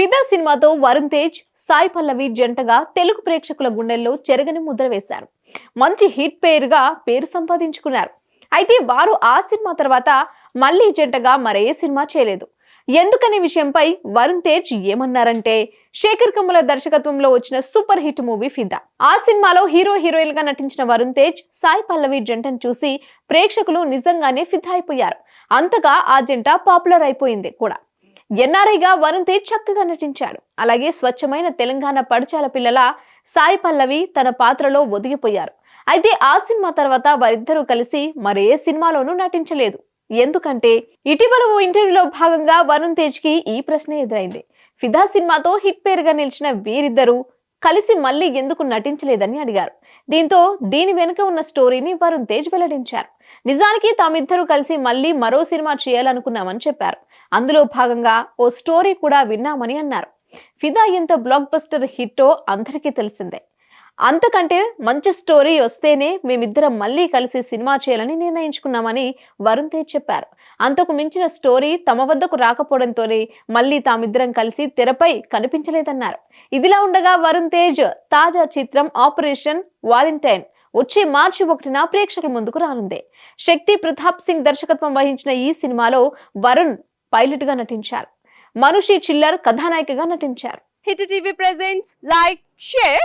ఫిదా సినిమాతో వరుణ్ తేజ్ సాయి పల్లవి జంటగా తెలుగు ప్రేక్షకుల గుండెల్లో చెరగని ముద్ర వేశారు. మంచి హిట్ పేరుగా పేరు సంపాదించుకున్నారు. అయితే వారు ఆ సినిమా తర్వాత మళ్ళీ జంటగా మరే సినిమా చేయలేదు. ఎందుకనే విషయంపై వరుణ్ తేజ్ ఏమన్నారంటే శేఖర్ కమ్ముల దర్శకత్వంలో వచ్చిన సూపర్ హిట్ మూవీ ఫిదా. ఆ సినిమాలో హీరో హీరోయిన్గా నటించిన వరుణ్ తేజ్ సాయి పల్లవి జంటను చూసి ప్రేక్షకులు నిజంగానే ఫిదా అయిపోయారు. అంతగా ఆ జంట పాపులర్ అయిపోయింది కూడా. ఎన్ఆర్ఐగా వరుణ్ తేజ్ చక్కగా నటించాడు. అలాగే స్వచ్ఛమైన తెలంగాణ పడిచాల పిల్లల సాయి పల్లవి తన పాత్రలో ఒదిగిపోయారు. అయితే ఆ సినిమా తర్వాత వారిద్దరూ కలిసి మరే సినిమాలోనూ నటించలేదు. ఎందుకంటే ఇటీవల ఓ ఇంటర్వ్యూలో భాగంగా వరుణ్ తేజ్కి ఈ ప్రశ్న ఎదురైంది. ఫిదా సినిమాతో హిట్ పేరుగా నిలిచిన వీరిద్దరూ కలిసి మళ్ళీ ఎందుకు నటించలేదని అడిగారు. దీంతో దీని వెనుక ఉన్న స్టోరీని వరుణ్ తేజ్ వెల్లడించారు. నిజానికి తామిద్దరూ కలిసి మళ్ళీ మరో సినిమా చేయాలనుకున్నామని చెప్పారు. అందులో భాగంగా ఓ స్టోరీ కూడా విన్నామని అన్నారు. ఫిదా ఎంత బ్లాక్ బస్టర్ హిట్టో అందరికీ తెలిసిందే. అంతకంటే మంచి స్టోరీ వస్తేనే మేమిద్దరం మళ్ళీ కలిసి సినిమా చేయాలని నిర్ణయించుకున్నామని వరుణ్ తేజ్ చెప్పారు. అంతకు మించిన స్టోరీ తమ వద్దకు రాకపోవడంతోనే మళ్ళీ తామిద్దరం కలిసి తెరపై కనిపించలేదన్నారు. ఇదిలా ఉండగా వరుణ్ తేజ్ తాజా చిత్రం ఆపరేషన్ వాలంటైన్ వచ్చే మార్చి ఒకటిన ప్రేక్షకుల ముందుకు రానుంది. శక్తి ప్రతాప్ సింగ్ దర్శకత్వం వహించిన ఈ సినిమాలో వరుణ్ పైలట్గా నటించారు. మనుషి చిల్లర్ కథానాయికగా నటించారు. Hit TV presents like share